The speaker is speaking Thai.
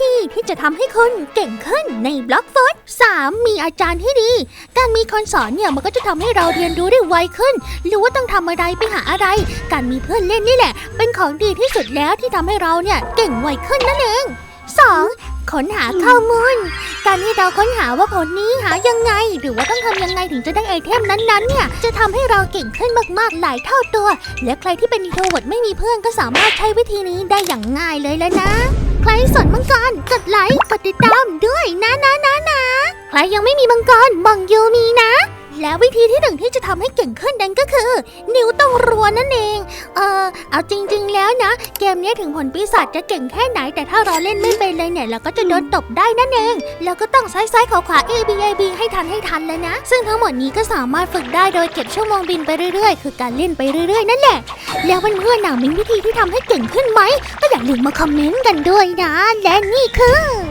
ธีที่จะทำให้คุณเก่งขึ้นในบล็อกฟุตสามมีอาจารย์ที่ดี การมีคนสอนเนี่ยมันก็จะทำให้เราเรียนรู้ได้ไวขึ้น รู้ว่าต้องทำอะไรไปหาอะไร การมีเพื่อนเล่นนี่แหละ เป็นของดีที่สุดแล้วที่ทำให้เราเนี่ยเก่งไวขึ้นนั่นเอง 2. ค้นหาข้อมูล การที่เราค้นหาว่าผลนี้หายังไง หรือว่าต้องทำยังไงถึงจะได้ไอเทมนั้นๆ เนี่ย จะทำให้เราเก่งขึ้นมากๆ หลายเท่าตัว และใครที่เป็นอินโทรเวิร์ดไม่มีเพื่อนก็สามารถใช้วิธีนี้ได้อย่างง่ายเลยแล้วนะ ใครสนมังกร กดไลค์ กดติดตามด้วยนะนะนะนะ ใครยังไม่มีมังกรบังยู และวิธีที่หนึ่งที่จะทำให้เก่งขึ้นนั่นก็คือ นิ้วต้องรัวนั่นเอง เออเอาจริง ๆ แล้วนะ เกมนี้ถึงผลปีศาจจะเก่งแค่ไหน แต่ถ้าเราเล่นไม่เป็นเลยเนี่ยเราก็จะโดนตบได้นั่นเอง แล้วก็ต้องซ้ายซ้ายขวาขวา A B A B ให้ทันให้ทันเลยนะ ซึ่งทั้งหมดนี้ก็สามารถฝึกได้โดยเก็บชั่วโมงบินไปเรื่อยๆ คือการเล่นไปเรื่อยๆ นั่นแหละ แล้วเพื่อนๆหน่ะมีวิธีที่ทำให้เก่งขึ้นไหมก็อย่าลืมมาคอมเมนต์กันด้วยนะ และนี่คือ